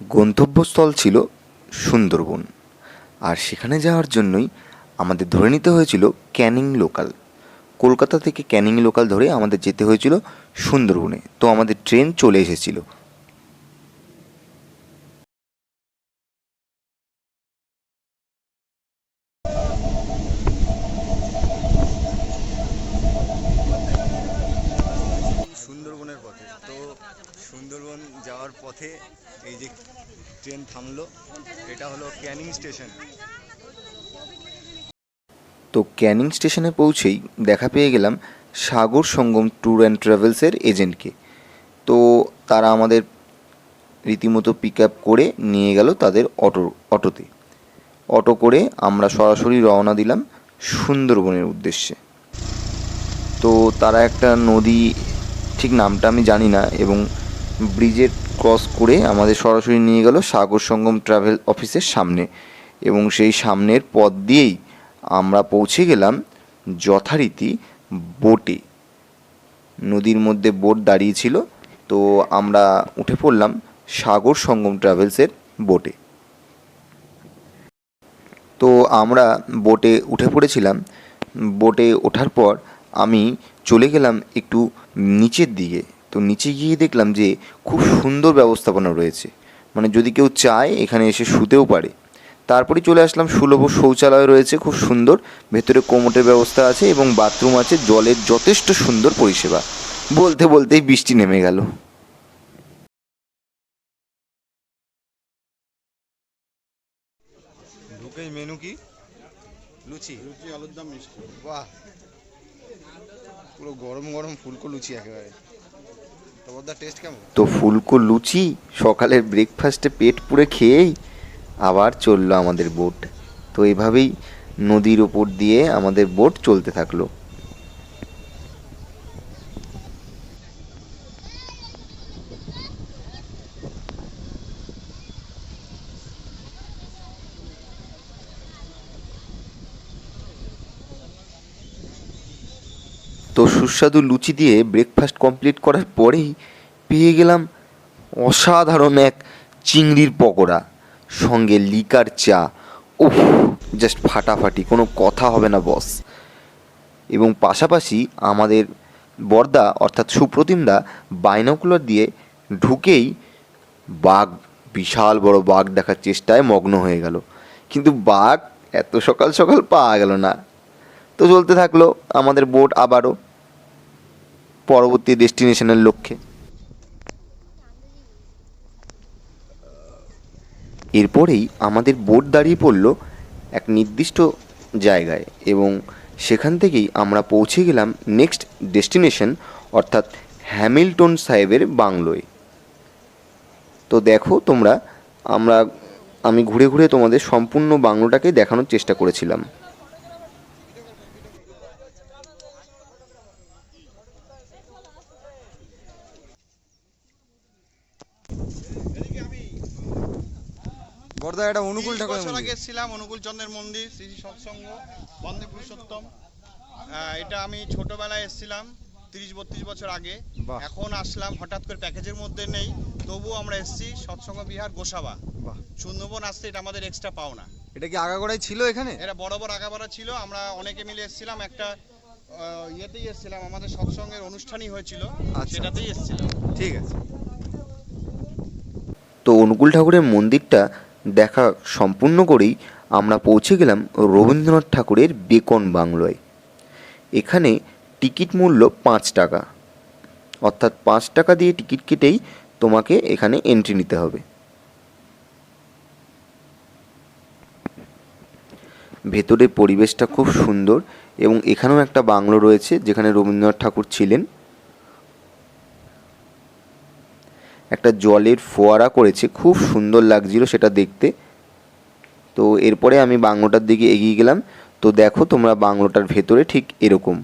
গন্তব্যস্থল ছিল সুন্দরবন আর সেখানে যাওয়ার জন্যই আমাদের ধরে নিতে হয়েছিল ক্যানিং লোকাল। কলকাতা থেকে ক্যানিং লোকাল ধরে আমাদের যেতে হয়েছিল সুন্দরবনে। তো আমাদের ট্রেন চলে এসেছিল। সুন্দরবনের পথে। তো সুন্দরবন যাওয়ার পথে এই যে ট্রেন থামলো, এটা হলো ক্যানিং স্টেশন। তো ক্যানিং স্টেশনে পৌঁছেই দেখা পেয়ে গেলাম সাগর সঙ্গম ট্যুর অ্যান্ড ট্রাভেলসের এজেন্টকে। তো তারা আমাদের রীতিমতো পিক আপ করে নিয়ে গেল তাদের অটো, অটোতে। অটো করে আমরা সরাসরি রওনা দিলাম সুন্দরবনের উদ্দেশ্যে। তো তারা একটা নদী, ঠিক নামটা আমি জানি না, এবং ব্রিজের ক্রস করে আমাদের সরাসরি নিয়ে গেল সাগর সঙ্গম ট্রাভেল অফিসের সামনে। এবং সেই সামনের পথ দিয়েই আমরা পৌঁছে গেলাম যথারীতি বোটে। নদীর মধ্যে বোট দাঁড়িয়ে ছিল, তো আমরা উঠে পড়লাম সাগর সঙ্গম ট্রাভেলসের বোটে। তো আমরা বোটে উঠে পড়েছিলাম। বোটে ওঠার পর আমি চলে গেলাম একটু নিচের দিকে। তো নিচে গিয়ে দেখলাম যে খুব সুন্দর ব্যবস্থাপনা রয়েছে। মানে যদি কেউ চায় এখানে এসে শুতেও পারে। তারপরে চলে আসলাম সুলভ শৌচালয় রয়েছে খুব সুন্দর। ভেতরে কোমোটের ব্যবস্থা আছে এবং বাথরুম আছে জলের যথেষ্ট সুন্দর পরিষেবা। বলতে বলতেই বৃষ্টি নেমে গেল। ঢুকেই মেনু কি? লুচি। লুচি আলুর দম মিষ্টি। বাহ। পুরো গরম গরম ফুলকো লুচি একেবারে। তো ওদের টেস্ট কেমন? তো ফুলকো লুচি সকালের ব্রেকফাস্টে পেট পুরে খেয়েই আবার চলল আমাদের বোট। তো এভাবেই নদীর ওপর দিয়ে আমাদের বোট চলতে থাকল। তো সুস্বাদু লুচি দিয়ে ব্রেকফাস্ট কমপ্লিট করার পরেই পেয়ে গেলাম অসাধারণ এক চিংড়ির পকোড়া। সঙ্গে লিকার চা। উফ জাস্ট ফাটাফাটি, কোনো কথা হবে না বস এবং পাশাপাশি আমাদের বর্দা, অর্থাৎ সুপ্রতিমদা বাইনোকুলার দিয়ে ঢুকেই বাঘ, বিশাল বড় বাঘ দেখার চেষ্টায় মগ্ন হয়ে গেল। কিন্তু বাঘ এত সকাল সকাল পাওয়া গেল না। তো চলতে থাকল আমাদের বোট আবারও। পরবর্তী ডেস্টিনেশনের লক্ষ্যে। এরপরেই আমাদের বোট দাঁড়িয়ে পড়ল এক নির্দিষ্ট জায়গায় এবং সেখান থেকেই আমরা পৌঁছে গেলাম নেক্সট ডেস্টিনেশন অর্থাৎ হ্যামিল্টন সাহেবের বাংলোয়। তো দেখো তোমরা, আমরা, আমি ঘুরে ঘুরে তোমাদের সম্পূর্ণ বাংলোটাকে দেখানোর চেষ্টা করেছিলাম। বর্দা এটা অনুকূল ঠাকুরের বছর আগে এসেছিলাম অনুকূল চন্দ্রের মন্দির শ্রী শ্রী সৎসঙ্গ বন্দে পুরুষোত্তম। এটা আমি ছোটবেলায় এসেছিলাম তিরিশ বত্রিশ বছর আগে। বাহ। এখন আসলাম হঠাৎ করে প্যাকেজের মধ্যে নেই তবুও আমরা এসেছি সৎসঙ্গ বিহার গোসাবা। সুন্দরবন আসতে এটা আমাদের এক্সট্রা পাওনা। এটা কি আগাগোড়াই ছিল এখানে? এটা বড় বড় আগাবাড়া ছিল আমরা অনেকে মিলে এসেছিলাম একটা আহ, ইয়েতেই এসেছিলাম আমাদের সৎসঙ্গের অনুষ্ঠানই হয়েছিল আচ্ছা। সেটাতেই এসেছিলাম। ঠিক আছে। তো অনুকূল ঠাকুরের মন্দিরটা দেখা সম্পূর্ণ করেই আমরা পৌঁছে গেলাম রবীন্দ্রনাথ ঠাকুরের বেকন বাংলোয়। এখানে টিকিট মূল্য পাঁচ টাকা। অর্থাৎ পাঁচ টাকা দিয়ে টিকিট কেটেই তোমাকে এখানে এন্ট্রি নিতে হবে। ভেতরের পরিবেশটা খুব সুন্দর এবং এখানেও একটা বাংলো রয়েছে যেখানে রবীন্দ্রনাথ ঠাকুর ছিলেন। একটা জলের ফোয়ারা করেছে, খুব সুন্দর লাগছিল সেটা দেখতে। তো এরপরে আমি বাংলোটার দিকে এগিয়ে গেলাম। তো দেখো তোমরা বাংলোটার ভেতরে ঠিক এরকম।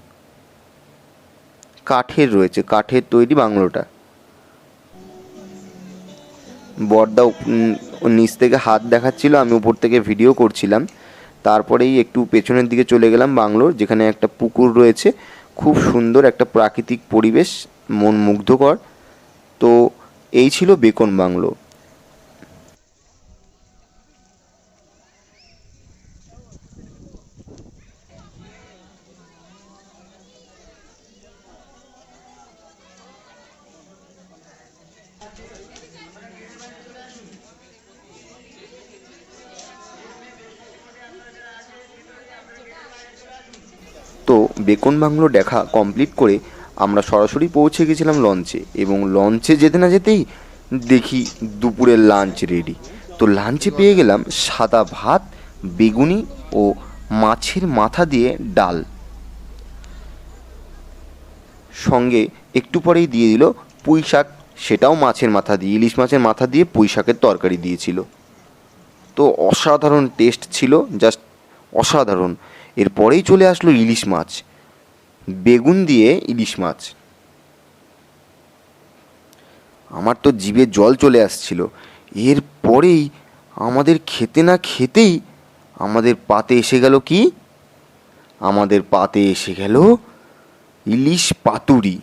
কাঠের রয়েছে, কাঠের তৈরি বাংলোটা। বর্দা নিচ থেকে হাত দেখাচ্ছিল, আমি উপর থেকে ভিডিও করছিলাম। তারপরেই একটু পেছনের দিকে চলে গেলাম বাংলোর, যেখানে একটা পুকুর রয়েছে। খুব সুন্দর একটা প্রাকৃতিক পরিবেশ, মন মুগ্ধকর। তো এই ছিল বেকন বাংলো। তো বেকন বাংলো দেখা কমপ্লিট করে আমরা সরাসরি পৌঁছে গেছিলাম লঞ্চে এবং লঞ্চে যেতে না যেতেই দেখি দুপুরের লাঞ্চ রেডি। তো লাঞ্চে পেয়ে গেলাম সাদা ভাত, বেগুনি ও মাছের মাথা দিয়ে ডাল। সঙ্গে একটু পরেই দিয়ে দিল পুঁই শাক, সেটাও মাছের মাথা দিয়ে, ইলিশ মাছের মাথা দিয়ে পুঁই শাকের তরকারি দিয়েছিল। তো অসাধারণ টেস্ট ছিল জাস্ট অসাধারণ। এরপরেই চলে আসলো ইলিশ মাছ। বেগুন দিয়ে ইলিশ মাছ। আমার তো জিভে জল চলে আসছিল। এরপরেই আমাদের খেতে না খেতেই আমাদের পাতে এসে গেল কি? আমাদের পাতে এসে গেল ইলিশ পাতুরি।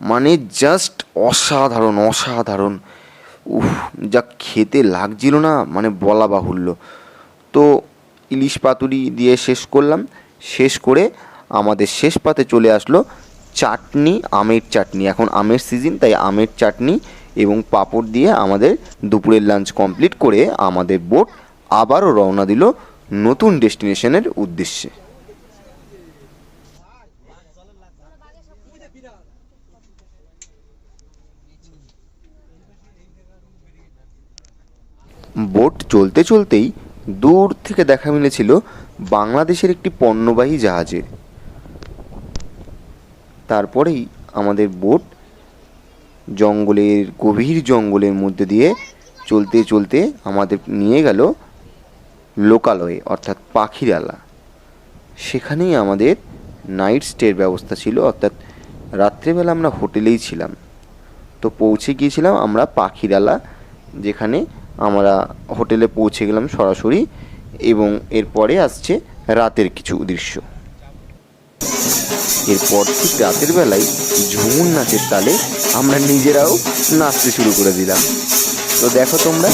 মানে জাস্ট অসাধারণ অসাধারণ। উফ, যা খেতে লাগছিল না মানে বলা বাহুল্য। তো ইলিশ পাতুরি দিয়ে শেষ করলাম। শেষ করে আমাদের শেষ পাতে চলে আসলো চাটনি, আমের চাটনি। এখন আমের সিজন তাই আমের চাটনি এবং পাঁপড় দিয়ে আমাদের দুপুরের লাঞ্চ কমপ্লিট করে আমাদের বোট আবারও রওনা দিল নতুন ডেস্টিনেশনের উদ্দেশ্যে। বোট চলতে চলতেই দূর থেকে দেখা মিলেছিল বাংলাদেশের একটি পণ্যবাহী জাহাজের তারপরেই আমাদের বোট জঙ্গলের, গভীর জঙ্গলের মধ্যে দিয়ে চলতে চলতে আমাদের নিয়ে গেল লোকালয়ে, অর্থাৎ পাখিরালা। সেখানেই আমাদের নাইট স্টের ব্যবস্থা ছিল, অর্থাৎ রাত্রেবেলা আমরা হোটেলেই ছিলাম। তো পৌঁছে গিয়েছিলাম আমরা পাখিরালা, যেখানে আমরা হোটেলে পৌঁছে গেলাম সরাসরি এবং এরপরে আসছে রাতের কিছু দৃশ্য। এরপর ঠিক রাতের বেলায় ঝুমুর নাচের তালে আমরা নিজেরাও নাচতে শুরু করে দিলাম। তো দেখো তোমরা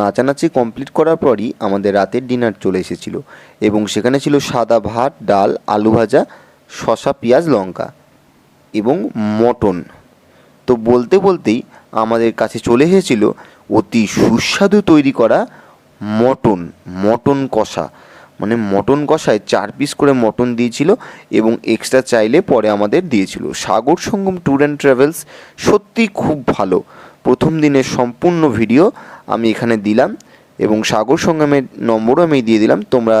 নাচানাচি কমপ্লিট করার পরই আমাদের রাতের ডিনার চলে এসেছিল এবং সেখানে ছিল সাদা ভাত, ডাল, আলু ভাজা, শসা, পেঁয়াজ, লঙ্কা এবং মটন। তো বলতে বলতেই আমাদের কাছে চলে এসেছিল অতি সুস্বাদু তৈরি করা মটন মটন কষা। মানে মটন কষায় চার পিস করে মটন দিয়েছিল এবং এক্সট্রা চাইলে পরে আমাদের দিয়েছিল। Sagar Sangam tour and travels সত্যি খুব ভালো। প্রথম দিনের সম্পূর্ণ ভিডিও আমি এখানে দিলাম এবং সাগর সঙ্গমের নম্বরও আমি দিয়ে দিলাম। তোমরা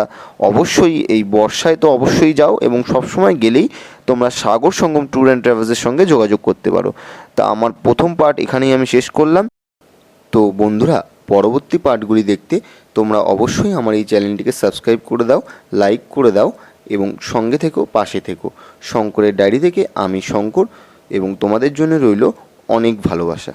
অবশ্যই এই বর্ষায় তো অবশ্যই যাও এবং সবসময় গেলেই তোমরা সাগর সঙ্গম ট্যুর অ্যান্ড ট্রাভেলসের সঙ্গে যোগাযোগ করতে পারো। তা আমার প্রথম পার্ট এখানেই আমি শেষ করলাম। তো বন্ধুরা, পরবর্তী পার্টগুলি দেখতে তোমরা অবশ্যই আমার এই চ্যানেলটিকে সাবস্ক্রাইব করে দাও, লাইক করে দাও এবং সঙ্গে থেকো, পাশে থেকো। শঙ্করের ডায়েরি থেকে আমি শঙ্কর এবং তোমাদের জন্য রইল অনেক ভালোবাসা।